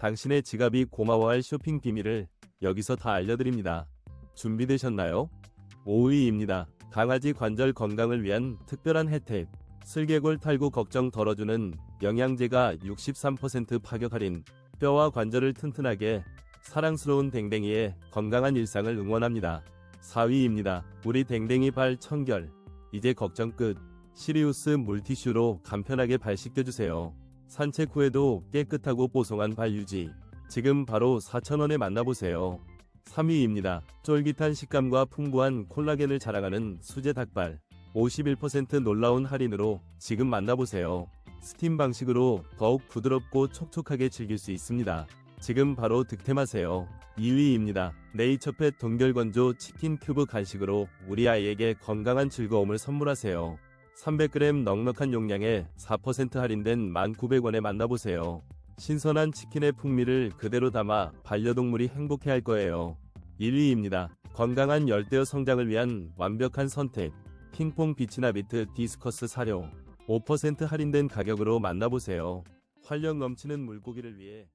당신의 지갑이 고마워할 쇼핑 비밀을 여기서 다 알려드립니다. 준비되셨나요? 5위입니다. 강아지 관절 건강을 위한 특별한 혜택. 슬개골 탈구 걱정 덜어주는 영양제가 63% 파격 할인. 뼈와 관절을 튼튼하게 사랑스러운 댕댕이의 건강한 일상을 응원합니다. 4위입니다. 우리 댕댕이 발 청결. 이제 걱정 끝. 시리우스 물티슈로 간편하게 발 씻겨주세요. 산책 후에도 깨끗하고 뽀송한 발 유지. 지금 바로 4,000원에 만나보세요. 3위입니다. 쫄깃한 식감과 풍부한 콜라겐을 자랑하는 수제 닭발. 51% 놀라운 할인으로 지금 만나보세요. 스팀 방식으로 더욱 부드럽고 촉촉하게 즐길 수 있습니다. 지금 바로 득템하세요. 2위입니다. 네이처펫 동결건조 치킨 큐브 간식으로 우리 아이에게 건강한 즐거움을 선물하세요. 300g 넉넉한 용량에 4% 할인된 1,900원에 만나보세요. 신선한 치킨의 풍미를 그대로 담아 반려동물이 행복해할 거예요. 1위입니다. 건강한 열대어 성장을 위한 완벽한 선택. 핑퐁 비치나비트 디스커스 사료. 5% 할인된 가격으로 만나보세요. 활력 넘치는 물고기를 위해